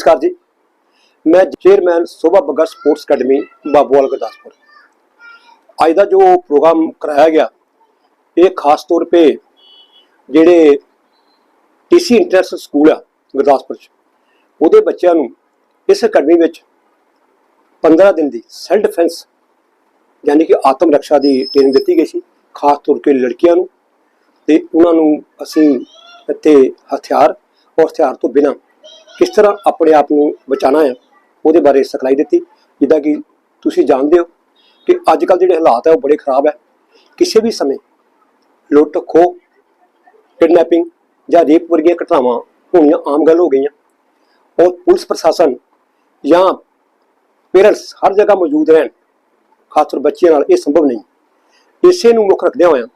ਨਮਸਕਾਰ ਜੀ। ਮੈਂ chairman Sobha Bagga sports academy Babuwal Gurdaspur. ਅੱਜ ਦਾ ਜੋ ਪ੍ਰੋਗਰਾਮ ਕਰਾਇਆ ਗਿਆ, ਇਹ ਖਾਸ ਤੌਰ 'ਤੇ ਜਿਹੜੇ ਟੀਸੀ ਇੰਟਰਨੈਸ਼ਨਲ ਸਕੂਲ ਆ ਗੁਰਦਾਸਪੁਰ 'ਚ, ਉਹਦੇ ਬੱਚਿਆਂ ਨੂੰ ਇਸ ਅਕੈਡਮੀ ਵਿੱਚ 15 ਦਿਨ ਦੀ ਸੈਲਫ ਡਿਫੈਂਸ, ਯਾਨੀ ਕਿ ਆਤਮ ਰੱਖਿਆ ਦੀ ਟ੍ਰੇਨਿੰਗ ਦਿੱਤੀ ਗਈ ਸੀ, ਖਾਸ ਤੌਰ ਤੇ ਲੜਕੀਆਂ ਨੂੰ। ਤੇ ਉਹਨਾਂ ਨੂੰ ਅਸੀਂ ਇੱਥੇ ਹਥਿਆਰ, ਔਰ ਹਥਿਆਰ ਤੋਂ ਬਿਨਾਂ ਕਿਸ ਤਰ੍ਹਾਂ ਆਪਣੇ ਆਪ ਨੂੰ ਬਚਾਉਣਾ ਹੈ ਉਹਦੇ ਬਾਰੇ ਸਿਖਲਾਈ ਦਿੱਤੀ। ਜਿੱਦਾਂ ਕਿ ਤੁਸੀਂ ਜਾਣਦੇ ਹੋ ਕਿ ਅੱਜ ਕੱਲ ਜਿਹੜੇ ਹਾਲਾਤ ਹੈ ਉਹ ਬੜੇ ਖਰਾਬ ਹੈ ਕਿਸੇ ਵੀ ਸਮੇਂ ਲੁੱਟ, ਖੋਹ, ਕਿਡਨੈਪਿੰਗ ਜਾਂ ਰੇਪ ਵਰਗੀਆਂ ਘਟਨਾਵਾਂ ਹੋਣੀਆਂ ਆਮ ਗੱਲ ਹੋ ਗਈਆਂ। ਔਰ ਪੁਲਿਸ ਪ੍ਰਸ਼ਾਸਨ ਜਾਂ ਪੇਰੈਂਟਸ ਹਰ ਜਗ੍ਹਾ ਮੌਜੂਦ ਰਹਿਣ ਖਾਸ ਤੌਰ ਬੱਚਿਆਂ ਨਾਲ ਇਹ ਸੰਭਵ ਨਹੀਂ। ਇਸੇ ਨੂੰ ਮੁੱਖ ਰੱਖਦਿਆਂ ਹੋਇਆਂ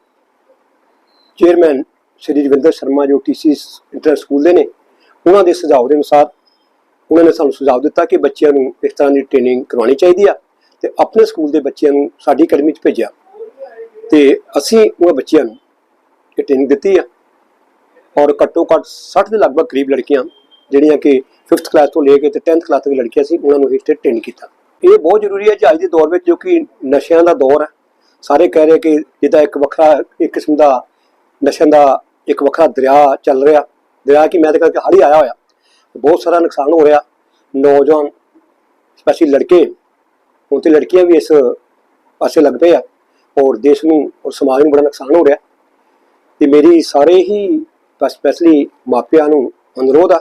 ਚੇਅਰਮੈਨ ਸ਼੍ਰੀ ਰਵਿੰਦਰ ਸ਼ਰਮਾ ਜੋ ਟੀਸੀ ਇੰਟਰ ਸਕੂਲ ਦੇ ਨੇ ਉਹਨਾਂ ਦੇ ਸੁਝਾਅ ਦੇ ਅਨੁਸਾਰ ਉਹਨਾਂ ਨੇ ਸਾਨੂੰ ਸੁਝਾਅ ਦਿੱਤਾ ਕਿ ਬੱਚਿਆਂ ਨੂੰ ਇਸ ਤਰ੍ਹਾਂ ਦੀ ਟ੍ਰੇਨਿੰਗ ਕਰਵਾਉਣੀ ਚਾਹੀਦੀ ਆ ਤੇ ਆਪਣੇ ਸਕੂਲ ਦੇ ਬੱਚਿਆਂ ਨੂੰ ਸਾਡੀ ਅਕੈਡਮੀ 'ਚ ਭੇਜਿਆ। ਤੇ ਅਸੀਂ ਉਹ ਬੱਚਿਆਂ ਨੂੰ ਇਹ ਟ੍ਰੇਨਿੰਗ ਦਿੱਤੀ ਆ ਔਰ ਘੱਟੋ ਘੱਟ 60 ਦੇ ਲਗਭਗ ਕਰੀਬ ਲੜਕੀਆਂ, ਜਿਹੜੀਆਂ ਕਿ 5th ਕਲਾਸ ਤੋਂ ਲੈ ਕੇ ਤੇ 10th ਕਲਾਸ ਤੱਕ ਲੜਕੀਆਂ ਸੀ, ਉਹਨਾਂ ਨੂੰ ਇਸ ਤੇ ਟ੍ਰੇਨ ਕੀਤਾ। ਇਹ ਬਹੁਤ ਜ਼ਰੂਰੀ ਹੈ ਜੀ ਅੱਜ ਦੇ ਦੌਰ ਵਿੱਚ, ਜੋ ਕਿ ਨਸ਼ਿਆਂ ਦਾ ਦੌਰ ਹੈ ਸਾਰੇ ਕਹਿ ਰਹੇ ਕਿ ਜਿਹਦਾ ਇੱਕ ਵੱਖਰਾ, ਇੱਕ ਕਿਸਮ ਦਾ ਨਸ਼ਿਆਂ ਦਾ ਇੱਕ ਵੱਖਰਾ ਦਰਿਆ ਚੱਲ ਰਿਹਾ। ਦਰਿਆ ਕੀ ਮੈਂ ਤਾਂ ਕਰਕੇ ਹੜ ਹੀ ਆਇਆ ਹੋਇਆ। ਬਹੁਤ ਸਾਰਾ ਨੁਕਸਾਨ ਹੋ ਰਿਹਾ। ਨੌਜਵਾਨ ਸਪੈਸ਼ਲੀ ਲੜਕੇ, ਹੁਣ ਤੇ ਲੜਕੀਆਂ ਵੀ ਇਸ ਪਾਸੇ ਲੱਗ ਪਏ ਆ। ਔਰ ਦੇਸ਼ ਨੂੰ ਔਰ ਸਮਾਜ ਨੂੰ ਬੜਾ ਨੁਕਸਾਨ ਹੋ ਰਿਹਾ। ਤੇ ਮੇਰੀ ਸਾਰੇ ਹੀ ਸਪੈਸ਼ਲੀ ਮਾਪਿਆਂ ਨੂੰ ਅਨੁਰੋਧ ਆ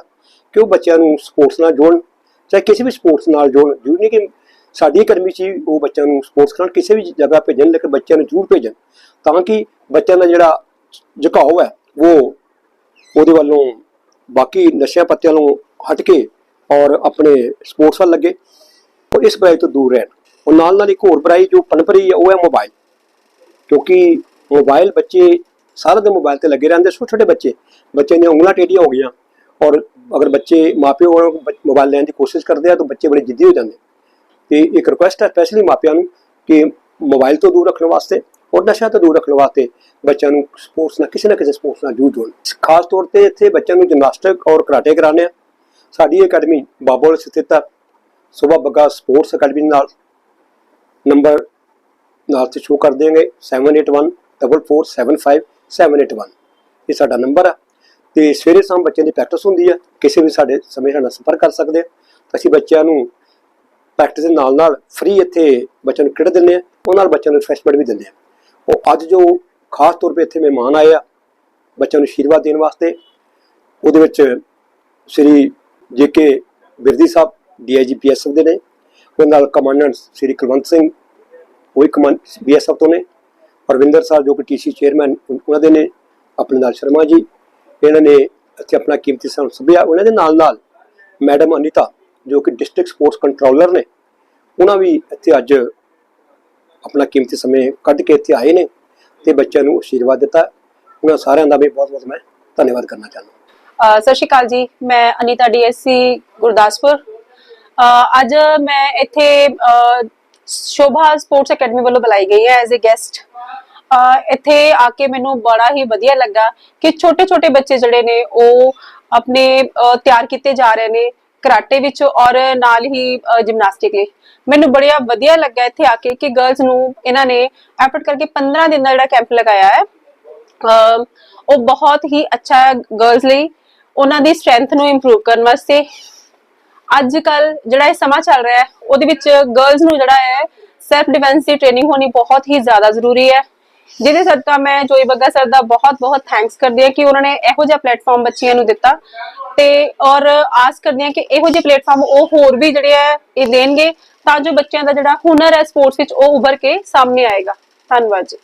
ਕਿ ਉਹ ਬੱਚਿਆਂ ਨੂੰ ਸਪੋਰਟਸ ਨਾਲ ਜੋੜਨ। ਚਾਹੇ ਕਿਸੇ ਵੀ ਸਪੋਰਟਸ ਨਾਲ ਜੋੜਨ। ਜ਼ਰੂਰੀ ਨਹੀਂ ਕਿ ਸਾਡੀ ਅਕੈਡਮੀ 'ਚ ਹੀ ਉਹ ਬੱਚਿਆਂ ਨੂੰ ਸਪੋਰਟਸ ਨਾਲ ਕਿਸੇ ਵੀ ਜਗ੍ਹਾ ਭੇਜਣ, ਲੇਕਿਨ ਬੱਚਿਆਂ ਨੂੰ ਜ਼ਰੂਰ ਭੇਜਣ। ਤਾਂ ਕਿ ਬੱਚਿਆਂ ਦਾ ਜਿਹੜਾ ਝੁਕਾਓ ਹੈ ਉਹ ਉਹਦੇ ਵੱਲੋਂ ਬਾਕੀ ਨਸ਼ਿਆਂ ਪੱਤਿਆਂ ਨੂੰ ਹਟ ਕੇ ਔਰ ਆਪਣੇ ਸਪੋਰਟਸ ਵੱਲ ਲੱਗੇ। ਉਹ ਇਸ ਬੁਰਾਈ ਤੋਂ ਦੂਰ ਰਹਿਣ। ਉਹ ਨਾਲ ਨਾਲ ਇੱਕ ਹੋਰ ਬੁਰਾਈ ਜੋ ਪਨਪ ਰਹੀ ਹੈ, ਉਹ ਹੈ ਮੋਬਾਈਲ ਕਿਉਂਕਿ ਮੋਬਾਈਲ ਬੱਚੇ ਸਾਰਾ ਦਿਨ ਮੋਬਾਈਲ ਤੇ ਲੱਗੇ ਰਹਿੰਦੇ, ਛੋਟੇ ਛੋਟੇ ਬੱਚੇ। ਬੱਚੇ ਦੀਆਂ ਉਂਗਲਾਂ ਟੇਢੀਆਂ ਹੋ ਗਈਆਂ ਔਰ ਅਗਰ ਬੱਚੇ ਮਾਪਿਓ ਉਹਨਾਂ ਨੂੰ ਮੋਬਾਈਲ ਲੈਣ ਦੀ ਕੋਸ਼ਿਸ਼ ਕਰਦੇ ਆ ਤਾਂ ਬੱਚੇ ਬੜੇ ਜਿੱਦੀ ਹੋ ਜਾਂਦੇ। ਤੇ ਇੱਕ ਰਿਕੁਐਸਟ ਹੈ ਸਪੈਸ਼ਲੀ ਮਾਪਿਆਂ ਨੂੰ ਕਿ ਮੋਬਾਈਲ ਤੋਂ ਦੂਰ ਰੱਖਣ ਵਾਸਤੇ। ਔਰ ਨਸ਼ਾ ਤੋਂ ਦੂਰ ਰੱਖਣ ਵਾਸਤੇ ਬੱਚਿਆਂ ਨੂੰ ਸਪੋਰਟਸ ਨਾਲ, ਕਿਸੇ ਨਾ ਕਿਸੇ ਸਪੋਰਟਸ ਨਾਲ ਜੂਝ ਜੋੜਨ ਖਾਸ ਤੌਰ ਤੇ ਇੱਥੇ ਬੱਚਿਆਂ ਨੂੰ ਜਿਮਨਾਸਟਿਕ ਔਰ ਕਰਾਟੇ ਕਰਾਉਂਦੇ ਆ ਸਾਡੀ ਅਕੈਡਮੀ ਬਾਬੋਲ ਸਥਿਤ ਆ ਸੁਬਾ ਬੱਗਾ ਸਪੋਰਟਸ ਅਕੈਡਮੀ ਨਾਲ ਨੰਬਰ ਨਾਲ ਤੇ ਸ਼ੋ ਕਰ ਦੇਂਗੇ 7814475781 ਇਹ ਸਾਡਾ ਨੰਬਰ ਆ। ਤੇ ਸਵੇਰੇ ਸ਼ਾਮ ਬੱਚਿਆਂ ਦੀ ਪ੍ਰੈਕਟਿਸ ਹੁੰਦੀ ਆ। ਕਿਸੇ ਵੀ ਸਾਡੇ ਸਮੇਂ ਸਾਡੇ ਨਾਲ ਸੰਪਰਕ ਕਰ ਸਕਦੇ ਆ। ਅਸੀਂ ਬੱਚਿਆਂ ਨੂੰ ਪ੍ਰੈਕਟਿਸ ਦੇ ਨਾਲ ਨਾਲ ਫ੍ਰੀ ਇੱਥੇ ਬੱਚਿਆਂ ਨੂੰ ਖੇਡ ਦਿੰਦੇ ਆ। ਉਹਨਾਂ ਨਾਲ ਬੱਚਿਆਂ ਨੂੰ ਰਿਫਰੈਸ਼ਮੈਂਟ ਵੀ ਦਿੰਦੇ ਆ। ਉਹ ਅੱਜ ਜੋ ਖਾਸ ਤੌਰ 'ਤੇ ਇੱਥੇ ਮਹਿਮਾਨ ਆਏ ਆ, ਬੱਚਿਆਂ ਨੂੰ ਆਸ਼ੀਰਵਾਦ ਦੇਣ ਵਾਸਤੇ, ਉਹਦੇ ਵਿੱਚ ਸ੍ਰੀ ਜੇਕੇ ਬਿਰਦੀ ਸਾਹਿਬ ਡੀਆਈਜੀ ਪੀਐਸਐਫ ਦੇ ਨੇ ਉਹਨਾਂ ਨਾਲ ਕਮਾਂਡੈਂਟ ਸ੍ਰੀ ਕੁਲਵੰਤ ਸਿੰਘ, ਉਹ ਇੱਕ ਬੀਐਸਐਫ ਤੋਂ ਨੇ, ਪਰਵਿੰਦਰ ਸਾਹਿਬ ਜੋ ਕਿ ਟੀਸੀ ਚੇਅਰਮੈਨ ਉਹਨਾਂ ਦੇ ਨੇ ਆਪਣੇ ਨਾਲ ਸ਼ਰਮਾ ਜੀ, ਇਹਨਾਂ ਨੇ ਇੱਥੇ ਆਪਣਾ ਕੀਮਤੀ ਸਮਾਂ ਸਭਿਆ, ਉਹਨਾਂ ਦੇ ਨਾਲ ਨਾਲ ਮੈਡਮ ਅਨੀਤਾ ਜੋ ਕਿ ਡਿਸਟ੍ਰਿਕਟ ਸਪੋਰਟਸ ਕੰਟਰੋਲਰ ਨੇ, ਉਹਨਾਂ ਵੀ ਇੱਥੇ ਅੱਜ ਆਪਣਾ ਕੀਮਤੀ ਸਮੇਂ ਕੱਢ ਕੇ ਇੱਥੇ ਆਏ ਨੇ ਤੇ ਬੱਚਿਆਂ ਨੂੰ ਆਸ਼ੀਰਵਾਦ ਦਿੱਤਾ। ਉਹਨਾਂ ਸਾਰਿਆਂ ਦਾ ਵੀ ਬਹੁਤ ਬਹੁਤ ਮੈਂ ਧੰਨਵਾਦ ਕਰਨਾ ਚਾਹੁੰਦਾ। ਸਤਿ ਸ਼੍ਰੀ ਅਕਾਲ ਜੀ। ਮੈਂ ਅਨੀਤਾ ਡੀਐਸਸੀ ਗੁਰਦਾਸਪੁਰ। ਅੱਜ ਮੈਂ ਇੱਥੇ ਸ਼ੋਭਾ ਸਪੋਰਟਸ ਅਕੈਡਮੀ ਵੱਲੋਂ ਬੁਲਾਈ ਗਈ ਹੈ ਐਜ਼ ਅ ਗੈਸਟ। ਇੱਥੇ ਆ ਕੇ ਮੈਨੂੰ ਬੜਾ ਹੀ ਵਧੀਆ ਲੱਗਾ ਕਿ ਛੋਟੇ ਛੋਟੇ ਬੱਚੇ ਜਿਹੜੇ ਨੇ, ਉਹ ਆਪਣੇ ਤਿਆਰ ਕੀਤੇ ਜਾ ਰਹੇ ਨੇ। ਕਰਾਟੇ ਵਿੱਚ ਔਰ ਨਾਲ ਹੀ ਜਿਮਨਾਸਟਿਕ ਲਈ। ਮੈਨੂੰ ਬੜਿਆ ਵਧੀਆ ਲੱਗਾ ਇੱਥੇ ਆ ਕੇ ਕਿ ਗਰਲਸ ਨੂੰ ਇਹਨਾਂ ਨੇ ਐਫਰਟ ਕਰਕੇ 15 ਦਿਨ ਦਾ ਜਿਹੜਾ ਕੈਂਪ ਲਗਾਇਆ ਹੈ। ਉਹ ਬਹੁਤ ਹੀ ਅੱਛਾ ਹੈ ਗਰਲਸ ਲਈ। ਉਹਨਾਂ ਦੀ ਸਟਰੈਂਥ ਨੂੰ ਇੰਪਰੂਵ ਕਰਨ ਵਾਸਤੇ। ਅੱਜ ਕੱਲ ਜਿਹੜਾ ਇਹ ਸਮਾਂ ਚੱਲ ਰਿਹਾ ਹੈ, ਉਹਦੇ ਵਿੱਚ ਗਰਲਸ ਨੂੰ ਜਿਹੜਾ ਹੈ ਸੈਲਫ ਡਿਫੈਂਸ ਦੀ ਟ੍ਰੇਨਿੰਗ ਹੋਣੀ ਬਹੁਤ ਹੀ ਜ਼ਿਆਦਾ ਜ਼ਰੂਰੀ ਹੈ। ਜਿਹਦੇ ਸਦਕਾ ਮੈਂ ਜੋਈ ਬੱਗਾ ਸਰ ਦਾ ਬਹੁਤ ਬਹੁਤ ਥੈਂਕਸ ਕਰਦੀ ਹਾਂ ਕਿ ਉਹਨਾਂ ਨੇ ਇਹੋ ਜਿਹਾ ਪਲੇਟਫਾਰਮ ਬੱਚਿਆਂ ਨੂੰ ਦਿੱਤਾ। ਤੇ ਔਰ ਆਸ ਕਰਦੀ ਹਾਂ ਕਿ ਇਹੋ ਜਿਹੇ ਪਲੇਟਫਾਰਮ ਉਹ ਹੋਰ ਵੀ ਜਿਹੜੇ ਹੈ ਇਹ ਦੇਣਗੇ ਤਾਂ ਜੋ ਬੱਚਿਆਂ ਦਾ ਜਿਹੜਾ ਹੁਨਰ ਹੈ ਸਪੋਰਟਸ ਵਿੱਚ ਉਹ ਉੱਭਰ ਕੇ ਸਾਹਮਣੇ ਆਏਗਾ। ਧੰਨਵਾਦ ਜੀ।